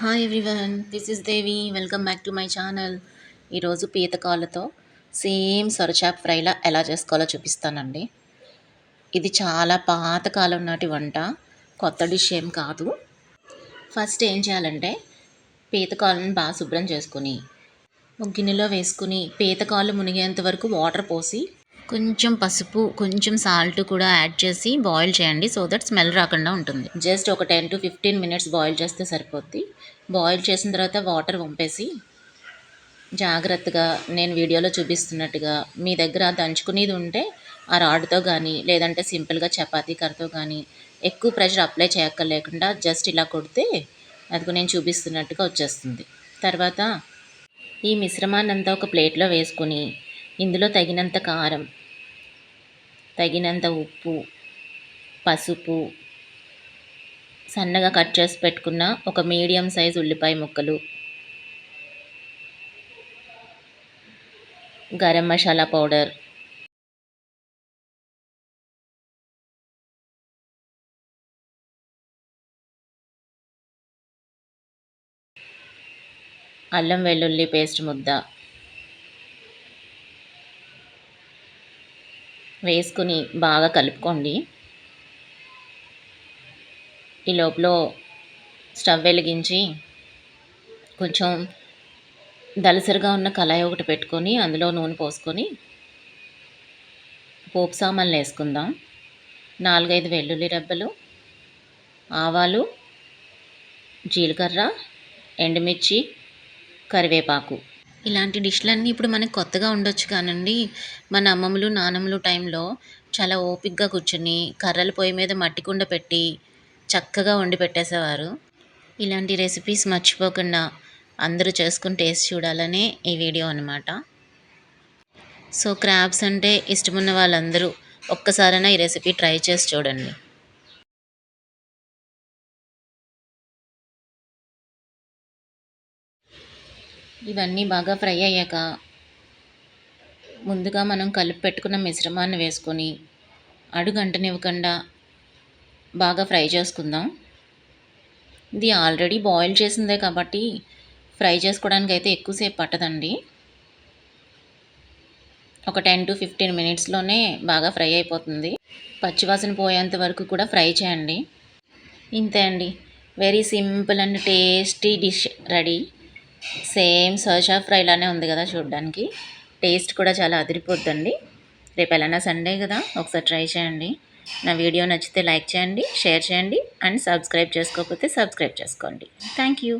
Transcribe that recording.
Hi everyone this is Devi welcome back to my channel ఈరోజు పీతకాలతో same సొరచాప్ ఫ్రైలా ఎలా చేసుకోవాలో చూపిస్తానండి. ఇది చాలా పాతకాలం నాటి వంట కొత్త డిష్ ఏం కాదు. ఫస్ట్ ఏం చేయాలంటే పీతకాలను బాగా శుభ్రం చేసుకుని ఒక గిన్నెలో వేసుకుని పీతకాలు మునిగేంత వరకు వాటర్ పోసి కొంచెం పసుపు కొంచెం సాల్ట్ కూడా యాడ్ చేసి బాయిల్ చేయండి. సో దట్ స్మెల్ రాకుండా ఉంటుంది. జస్ట్ ఒక ten to fifteen minutes boil చేస్తే సరిపోద్ది. బాయిల్ చేసిన తర్వాత వాటర్ వంపేసి జాగ్రత్తగా నేను వీడియోలో చూపిస్తున్నట్టుగా మీ దగ్గర దంచుకునేది ఉంటే ఆ రాడ్తో కానీ లేదంటే సింపుల్గా చపాతీ కర్రతో కానీ ఎక్కువ ప్రెషర్ అప్లై చేయక్కర్లేకుండా జస్ట్ ఇలా కొడితే అది నేను చూపిస్తున్నట్టుగా వచ్చేస్తుంది. తర్వాత ఈ మిశ్రమాన్ని అంతా ఒక ప్లేట్లో వేసుకొని ఇందులో తగినంత కారం తగినంత ఉప్పు పసుపు సన్నగా కట్ చేసి పెట్టుకున్న ఒక మీడియం సైజ్ ఉల్లిపాయ ముక్కలు గరం మసాలా పౌడర్ అల్లం వెల్లుల్లి పేస్ట్ ముద్ద. వేసుకుని బాగా కలుపుకోండి. ఈ లోపల స్టవ్ వెలిగించి కొంచెం దలసరిగా ఉన్న కళాయి ఒకటి పెట్టుకొని అందులో నూనె పోసుకొని పోపు సామాన్లు వేసుకుందాం. నాలుగైదు వెల్లుల్లి రెబ్బలు ఆవాలు జీలకర్ర ఎండుమిర్చి కరివేపాకు. ఇలాంటి డిష్లన్నీ ఇప్పుడు మనకు కొత్తగా ఉండొచ్చు కానండి. మన అమ్మమ్మలు నానమ్మలు టైంలో చాలా ఓపిక్గా కూర్చుని కర్రల పొయ్యి మీద మట్టి కుండ పెట్టి చక్కగా వండి పెట్టేసేవారు. ఇలాంటి రెసిపీస్ మర్చిపోకుండా అందరూ చేసుకుని టేస్ట్ చూడాలనే ఈ వీడియో అనమాట సో క్రాబ్స్ అంటే ఇష్టమున్న వాళ్ళందరూ ఒక్కసారైనా ఈ రెసిపీ ట్రై చేసి చూడండి. ఇవన్నీ బాగా ఫ్రై అయ్యాక ముందుగా మనం కలిపి పెట్టుకున్న మిశ్రమాన్ని వేసుకొని అడుగంటనివ్వకుండా బాగా ఫ్రై చేసుకుందాం. ఇది ఆల్రెడీ బాయిల్ చేసిందే కాబట్టి ఫ్రై చేసుకోవడానికి అయితే ఎక్కువసేపు పట్టదండి. ఒక టెన్ టు ఫిఫ్టీన్ మినిట్స్లోనే బాగా ఫ్రై అయిపోతుంది. పచ్చివాసన పోయేంత వరకు కూడా ఫ్రై చేయండి. ఇంతే అండి. Very simple and tasty dish ready. Same సర్షా ఫ్రైలానే ఉంది కదా చూడడానికి. టేస్ట్ కూడా చాలా అదిరిపోద్దండి. రేపు ఎలానా సండే కదా ఒకసారి ట్రై చేయండి. నా వీడియో నచ్చితే లైక్ చేయండి షేర్ చేయండి అండ్ సబ్స్క్రైబ్ చేసుకోకపోతే సబ్స్క్రైబ్ చేసుకోండి. Thank you.